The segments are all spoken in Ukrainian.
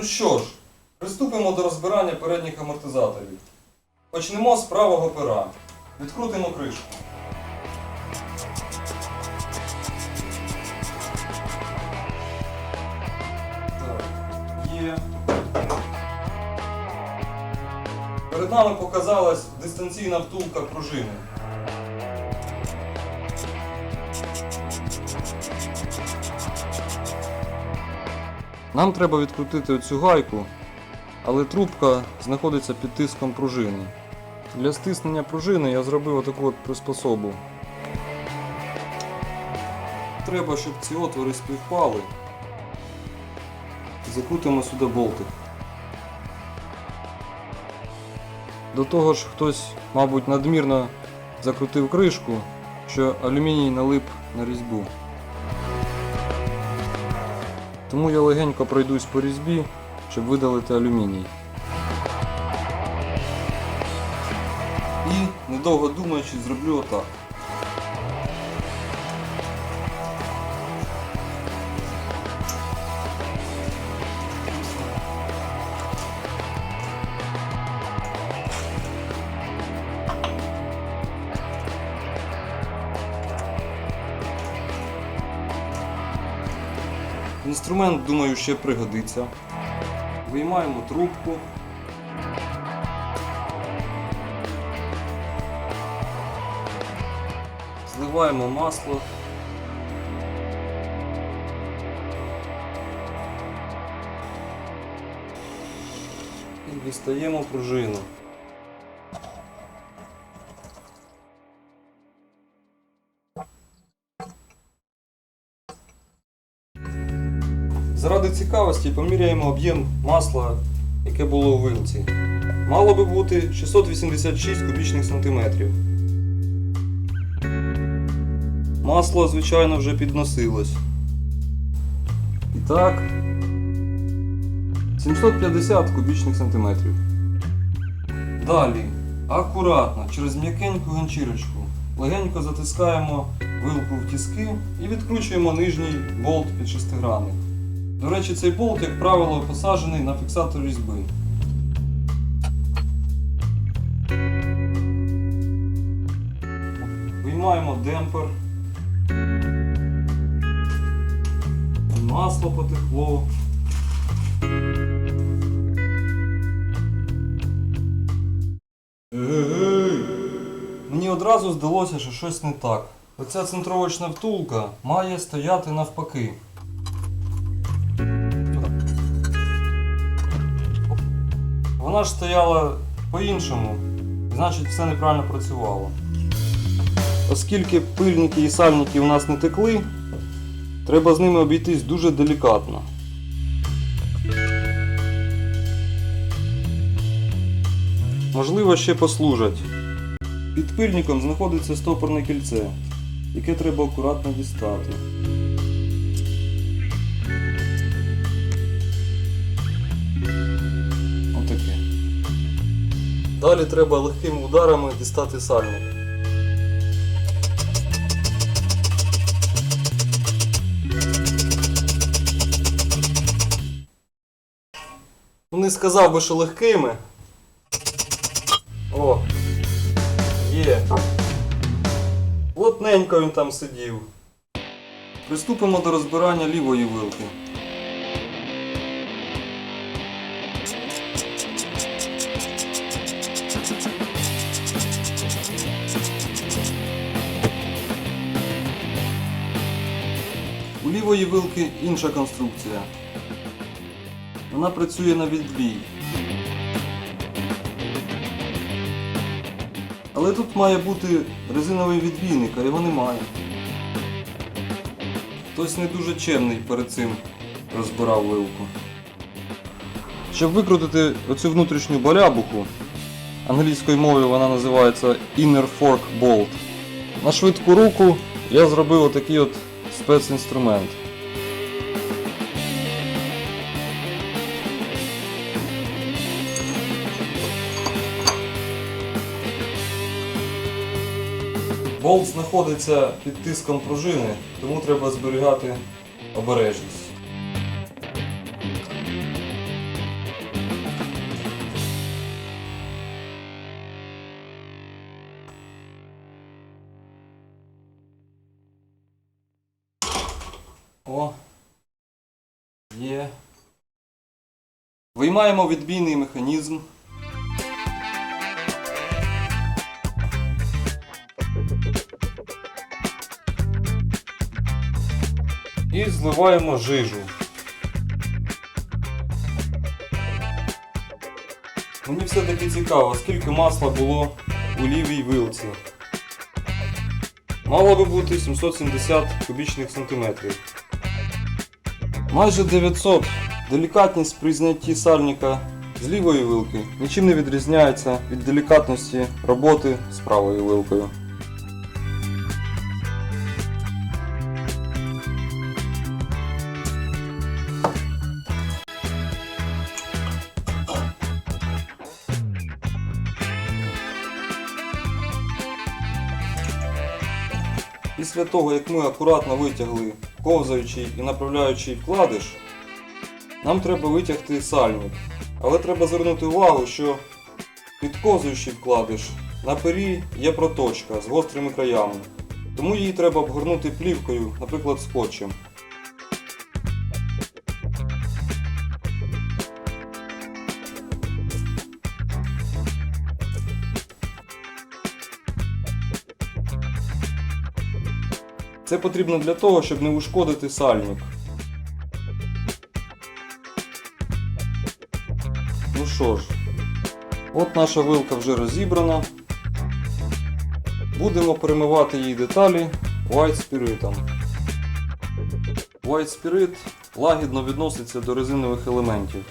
Ну що ж, приступимо до розбирання передніх амортизаторів. Почнемо з правого пера. Відкрутимо кришку. Перед нами показалась дистанційна втулка пружини. Нам треба відкрутити оцю гайку, але трубка знаходиться під тиском пружини. Для стиснення пружини я зробив отаку от приспособу. Треба, щоб ці отвори співпали. Закрутимо сюди болтик. До того ж, хтось, мабуть, надмірно закрутив кришку, що алюміній налип на різьбу. Тому я легенько пройдусь по різьбі, щоб видалити алюміній. І, недовго думаючи, зроблю отак. Інструмент, думаю, ще пригодиться. Виймаємо трубку. Зливаємо масло. І дістаємо пружину. Заради цікавості поміряємо об'єм масла, яке було у вилці. Мало би бути 686 кубічних сантиметрів. Масло, звичайно, вже підносилось. І так. 750 кубічних сантиметрів. Далі, акуратно, через м'якеньку ганчірочку, легенько затискаємо вилку в тіски і відкручуємо нижній болт під шестигранник. До речі, цей болт, як правило, посаджений на фіксатор різьби. Виймаємо демпер. Масло потекло. Мені одразу здалося, що щось не так. Оця центровочна втулка має стояти навпаки. Вона ж стояла по-іншому, значить все неправильно працювало. Оскільки пильники і сальники у нас не текли, треба з ними обійтись дуже делікатно. Можливо, ще послужать. Під пильником знаходиться стопорне кільце, яке треба акуратно дістати. Далі треба легкими ударами дістати сальник. Ну, не сказав би, що легкими. О! Є. Плотненько він там сидів. Приступимо до розбирання лівої вилки. У лівої вилки інша конструкція. Вона працює на відбій. Але тут має бути резиновий відбійник, а його немає. Хтось не дуже чемний перед цим розбирав вилку. Щоб викрутити оцю внутрішню балябуху, англійською мовою вона називається Inner Fork Bolt. На швидку руку я зробив отакий от спецінструмент. Болт знаходиться під тиском пружини, тому треба зберігати обережність. Є. Виймаємо відбійний механізм. І зливаємо жижу. Мені все-таки цікаво, скільки масла було у лівій вилці. Мало би бути 770 кубічних сантиметрів. Майже 900. Делікатність при знятті сальника з лівої вилки нічим не відрізняється від делікатності роботи з правою вилкою. Після того, як ми акуратно витягли ковзаючий і направляючий вкладиш, нам треба витягти сальник. Але треба звернути увагу, що під ковзаючий вкладиш на пері є проточка з гострими краями. Тому її треба обгорнути плівкою, наприклад, скотчем. Це потрібно для того, щоб не ушкодити сальник. Ну що ж, от наша вилка вже розібрана. Будемо перемивати її деталі White Spirit. White Spirit лагідно відноситься до резинових елементів.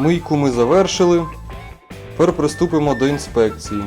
Мийку ми завершили. Тепер приступимо до інспекції.